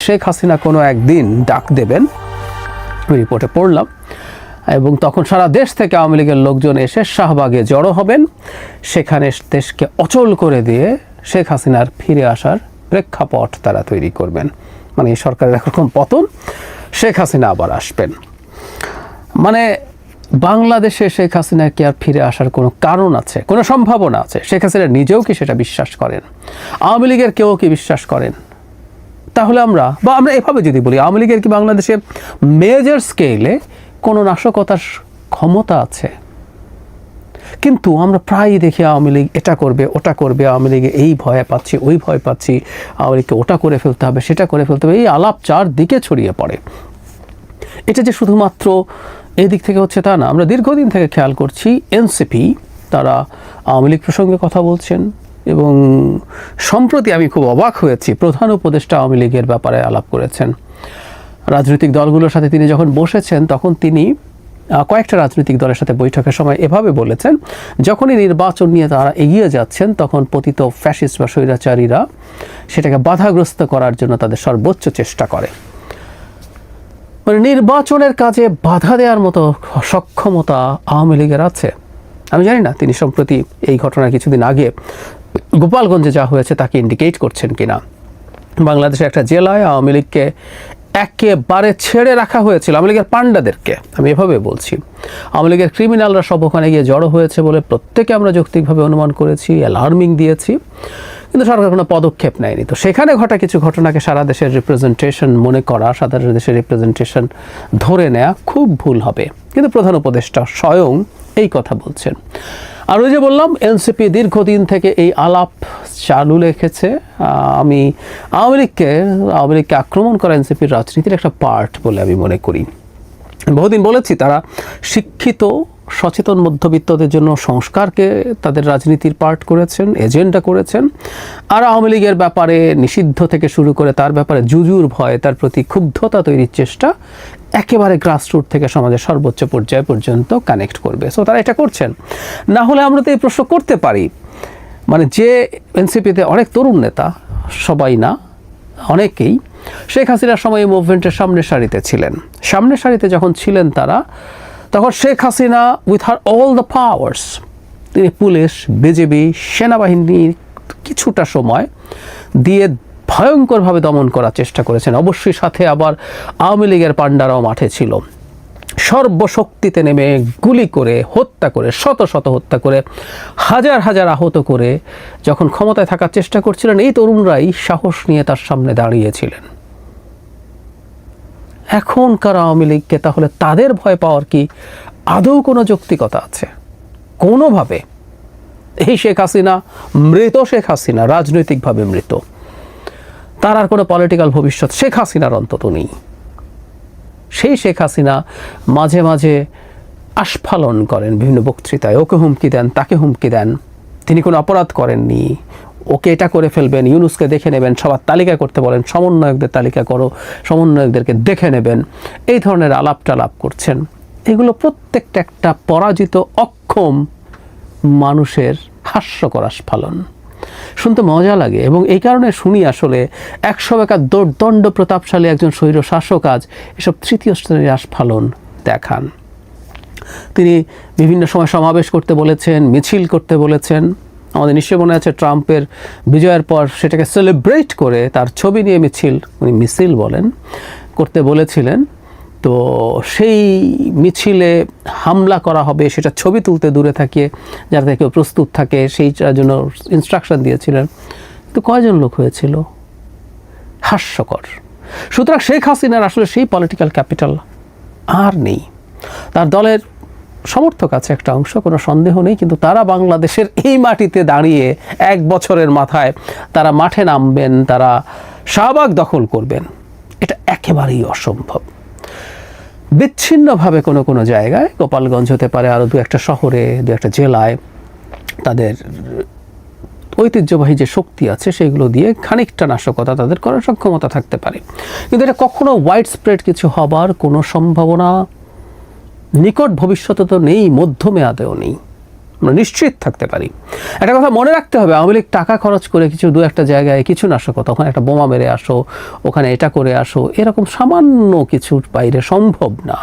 শেখ হাসিনা কোনো একদিন ডাক দেবেন। রিপোর্টে পড়লাম। এবং তখন সারা দেশ থেকে আওয়ামী লীগের লোকজন এসে শাহবাগে জড়ো হবেন। সেখানে দেশকে অচল করে দিয়ে শেখ হাসিনার ফিরে আসার প্রেক্ষাপট তারা তৈরি করবেন। মানে এই সরকারের একরকম পতন, শেখ হাসিনা আবার আসবেন। মানে বাংলাদেশে শেখ হাসিনা কি আর ফিরে আসার কোনো কারণ আছে? কোনো সম্ভাবনা আছে? শেখ হাসিনা নিজেও কি সেটা বিশ্বাস করেন? আওয়ামী লীগের কেউ কি বিশ্বাস করেন? তাহলে আমরা, বা আমরা এভাবে যদি বলি, আওয়ামী লীগের কি বাংলাদেশে মেজর স্কেলে কোনো নাশকতার ক্ষমতা আছে? কিন্তু আমরা প্রায়ই দেখি আওয়ামী লীগ এটা করবে, ওটা করবে, আওয়ামী লীগে এই ভয় পাচ্ছি, ওই ভয় পাচ্ছি, আওয়ামী লীগকে ওটা করে ফেলতে হবে, সেটা করে ফেলতে হবে, এই আলাপ চারদিকে ছড়িয়ে পড়ে। এটা যে শুধুমাত্র এই দিক থেকে হচ্ছে তা না, আমরা দীর্ঘদিন থেকে খেয়াল করছি, এনসিপি, তারা আওয়ামী লীগ প্রসঙ্গে কথা বলছেন এবং সম্প্রতি আমি খুব অবাক হয়েছি, প্রধান উপদেষ্টা আওয়ামী লীগের ব্যাপারে আলাপ করেছেন। রাজনৈতিক দলগুলোর সাথে তিনি যখন বসেছেন, তখন তিনি কয়েকটা রাজনৈতিক দলের সাথে বৈঠকের সময় এভাবে বলেছেন, যখনই নির্বাচন নিয়ে তারা এগিয়ে যাচ্ছেন, তখন পতিত ফ্যাসিস্ট বা স্বৈরাচারীরা সেটাকে বাধাগ্রস্ত করার জন্য তাদের সর্বোচ্চ চেষ্টা করে। মানে নির্বাচনের কাজে বাধা দেওয়ার মতো সক্ষমতা আওয়ামী লীগের আছে। আমি জানি না, তিনি সম্প্রতি এই ঘটনা কিছুদিন আগে গোপালগঞ্জে যা হয়েছে তাকে ইন্ডিকেট করছেন কিনা। বাংলাদেশের একটা জেলায় আওয়ামী লীগকে একেবারে ছেড়ে রাখা হয়েছিল আওয়ামী লীগের পাণ্ডাদেরকে। আমি এভাবে বলছি। আওয়ামী লীগের ক্রিমিনালরা সব ওখানে গিয়ে জড়ো হয়েছে বলে প্রত্যেকে আমরা যৌক্তিকভাবে অনুমান করেছি অ্যালার্মিং দিয়েছি। কিন্তু সরকার কোনো পদক্ষেপ নেয়নি। তো সেখানে ঘটা কিছু ঘটনাকে সারা দেশের রিপ্রেজেন্টেশন মনে করা, সারা দেশের রিপ্রেজেন্টেশন ধরে নেওয়া খুব ভুল হবে। কিন্তু প্রধান উপদেষ্টা স্বয়ং এই কথা বলছেন। আর ওই যে বললাম এনসিপি দীর্ঘদিন থেকে এই আলাপ চালু রেখেছে। আমি আওয়ামী লীগকে আওয়ামী লীগকে আক্রমণ করা এনসিপির রাজনীতির একটা পার্ট বলে আমি মনে করি। বহুদিন বলেছি, তারা শিক্ষিত, সচেতন মধ্যবিত্তদের জন্য সংস্কারকে তাদের রাজনীতির পার্ট করেছেন, এজেন্ডা করেছেন। আর আওয়ামী লীগের ব্যাপারে নিষিদ্ধ থেকে শুরু করে তার ব্যাপারে জুজুর ভয় তার প্রতি ক্ষুব্ধতা তৈরির চেষ্টা একেবারে গ্রাসরুট থেকে সমাজের সর্বোচ্চ পর্যায় পর্যন্ত কানেক্ট করবে। সো তারা এটা করছেন। না হলে আমরা তো এই প্রশ্ন করতে পারি। মানে যে এনসিপিতে অনেক তরুণ নেতা, সবাই না, অনেকেই, শেখ হাসিনার সময় এই মুভমেন্টের সামনের সারিতে ছিলেন। সামনের সারিতে যখন ছিলেন তারা, তখন Sheikh Hasina with her all the powers তিনি পুলিশ, বিজেপি সেনাবাহিনী কিছুটা সময় দিয়ে ভয়ঙ্করভাবে দমন করার চেষ্টা করেছেন। অবশ্যই সাথে আবার আওয়ামী লীগের পাণ্ডারাও মাঠে ছিল। সর্বশক্তিতে নেমে গুলি করে, হত্যা করে, শত শত হত্যা করে, হাজার হাজার আহত করে যখন ক্ষমতায় থাকার চেষ্টা করছিলেন, এই তরুণরাই সাহস নিয়ে তার সামনে দাঁড়িয়েছিলেন। এখনকার আওয়ামী লীগকে তাহলে তাদের ভয় পাওয়ার কি আদৌ কোনো যৌক্তিকতা আছে? কোনোভাবে। এই শেখ হাসিনা মৃত শেখ হাসিনা, রাজনৈতিকভাবে মৃত। তার আর কোনো পলিটিক্যাল ভবিষ্যৎ শেখ হাসিনার অন্তত নেই। সেই শেখ হাসিনা মাঝে মাঝে আস্ফালন করেন বিভিন্ন বক্তৃতায়। ওকে হুমকি দেন, তাকে হুমকি দেন। তিনি কোনো অপরাধ করেননি। ওকে এটা করে ফেলবেন, ইউনুসকে দেখে নেবেন, সবার তালিকা করতে বলেন, সমন্বয়কদের তালিকা করো, সমন্বয়কদেরকে দেখে নেবেন। এই ধরনের আলাপ টালাপ করছেন। এগুলো প্রত্যেকটা একটা পরাজিত অক্ষম মানুষের হাস্যকর আস্ফালন। শুনতে মজা লাগে এবং এই কারণে শুনি আসলে একশো বেকার দোর্দণ্ড প্রতাপশালী একজন স্বৈর শাসক আজ এসব তৃতীয় শ্রেণির আস্ফালন দেখান। তিনি বিভিন্ন সময় সমাবেশ করতে বলেছেন, মিছিল করতে বলেছেন। আমাদের নিশ্চয় মনে আছে ট্রাম্পের বিজয়ের পর সেটাকে সেলিব্রেট করে তার ছবি নিয়ে মিছিল, উনি মিছিল বলেন, করতে বলেছিলেন। তো সেই মিছিলে হামলা করা হবে, সেটা ছবি তুলতে দূরে থাকে যাতে কেউ প্রস্তুত থাকে, সেইটার জন্য ইনস্ট্রাকশন দিয়েছিলেন। তো কয়জন লোক হয়েছিল? হাস্যকর। সুতরাং শেখ হাসিনার আসলে সেই পলিটিক্যাল ক্যাপিটাল আর নেই। তার দলের সমর্থক আছে একটা অংশ, কোনো সন্দেহ নেই, কিন্তু তারা বাংলাদেশের এই মাটিতে দাঁড়িয়ে এক বছরের মাথায় তারা মাঠে নামবেন, তারা শাহবাগ দখল করবেন। এটা একেবারেই অসম্ভব। বিচ্ছিন্নভাবে কোনো কোনো জায়গায়, গোপালগঞ্জ হতে পারে আরও দু একটা শহরে, দু একটা জেলায় তাদের ঐতিহ্যবাহী যে শক্তি আছে, সেগুলো দিয়ে খানিকটা নাশকতা তাদের করার সক্ষমতা থাকতে পারে। কিন্তু এটা কখনো ওয়াইড স্প্রেড কিছু হবার কোনো সম্ভাবনা নিকট ভবিষ্যতে তো নেই, মধ্যমেয়াদেও নেই। আমরা নিশ্চিত থাকতে পারি। একটা কথা মনে রাখতে হবে, আওয়ামী লীগ টাকা খরচ করে কিছু দু একটা জায়গায় কিছু নাশকতা ওখানে একটা বোমা মেরে আসো, ওখানে এটা করে আসো, এরকম সামান্য কিছুর বাইরে সম্ভব না।